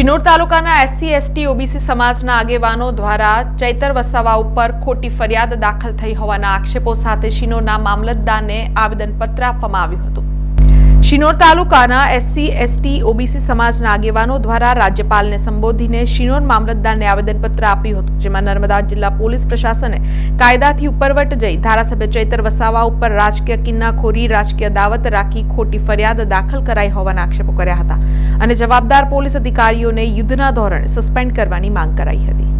શિનોર તાલુકાના SC, ST, OBC સમાજના આગેવાનો દ્વારા ચૈતર વસાવા ઉપર ખોટી ફરિયાદ દાખલ થઈ હોવાના આક્ષેપો સાથે શિનોરના મામલતદારને આવેદનપત્ર આપવામાં આવ્યું હતું. શિનોર તાલુકાના એસસી, એસટી, ઓબીસી સમાજના આગેવાનો દ્વારા રાજ્યપાલને સંબોધીને શિનોર મામલતદારને આવેદનપત્ર આપ્યું હતું, જેમાં નર્મદા જિલ્લા પોલીસ પ્રશાસને કાયદાથી ઉપરવટ જઈ ધારાસભ્ય ચૈતર વસાવા ઉપર રાજકીય કિન્નાખોરી, રાજકીય દાવત રાખી ખોટી ફરિયાદ દાખલ કરાઈ હોવાના આક્ષેપો કર્યા હતા અને જવાબદાર પોલીસ અધિકારીઓને યુદ્ધના ધોરણે સસ્પેન્ડ કરવાની માંગ કરાઈ હતી.